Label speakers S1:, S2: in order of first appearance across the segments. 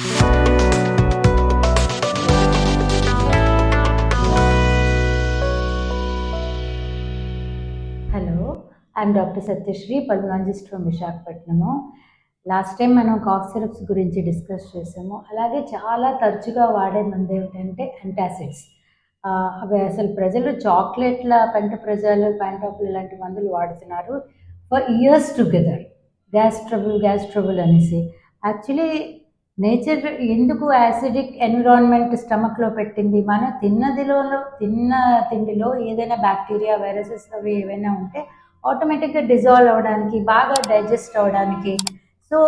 S1: Hello I'm doctor Satyashree pulmonologist from Visakhapatnam. Last time మనం cough syrups గురించి discuss చేసాము. అలాగే చాలా తరచుగా వాడే మంది ఏమిటంటే అంటాసిడ్స్ అవి అసలు ప్రజలు చాక్లెట్ల పెంట ప్రజలు పెంటాపులు ఇలాంటి మందులు వాడుతున్నారు for years together gas trouble gas trouble అనేసి. యాక్చువల్లీ నేచర్ ఎందుకు యాసిడిక్ ఎన్విరాన్మెంట్ స్టమక్లో పెట్టింది? మన తిన్నదిలో తిన్న తిండిలో ఏదైనా బ్యాక్టీరియా వైరసెస్ అవి ఏవైనా ఉంటే ఆటోమేటిక్గా డిజాల్వ్ అవ్వడానికి బాగా డైజెస్ట్ అవ్వడానికి. సో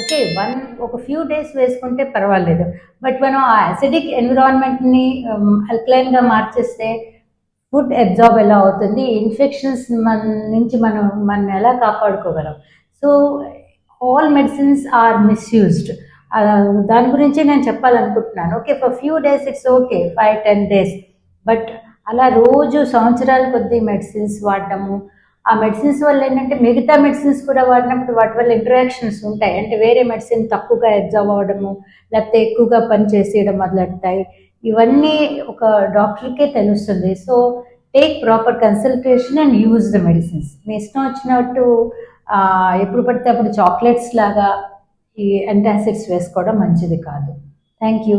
S1: ఓకే వన్ ఒక ఫ్యూ డేస్ వేసుకుంటే పర్వాలేదు. బట్ మనం ఆ యాసిడిక్ ఎన్విరాన్మెంట్ని అల్కలైన్గా మార్చేస్తే ఫుడ్ అబ్జార్బ్ ఎలా అవుతుంది? ఇన్ఫెక్షన్స్ మన నుంచి మనం మనం ఎలా కాపాడుకోగలం? So all medicines are misused. దాని గురించి నేను చెప్పాలనుకుంటున్నాను. Okay for few days it's okay five ten days but అలా రోజు సంవత్సరాల కొద్దీ మెడిసిన్స్ వాడటము ఆ మెడిసిన్స్ వల్ల ఏంటంటే మిగతా మెడిసిన్స్ కూడా వాడినప్పుడు వాటి వల్ల ఇంటరాక్షన్స్ ఉంటాయి. అంటే వేరే మెడిసిన్ తక్కువగా అబ్జర్వ్ అవ్వడము లేకపోతే ఎక్కువగా పనిచేసేయడం మొదలెడతాయి. ఇవన్నీ ఒక డాక్టర్కే తెలుస్తుంది. So take proper consultation and use the medicines మీ ఇష్టం వచ్చినట్టు ఎప్పుడు పడితే అప్పుడు చాక్లెట్స్ లాగా ఈ అంటాసిడ్స్ వేసుకోవడం మంచిది కాదు. Thank you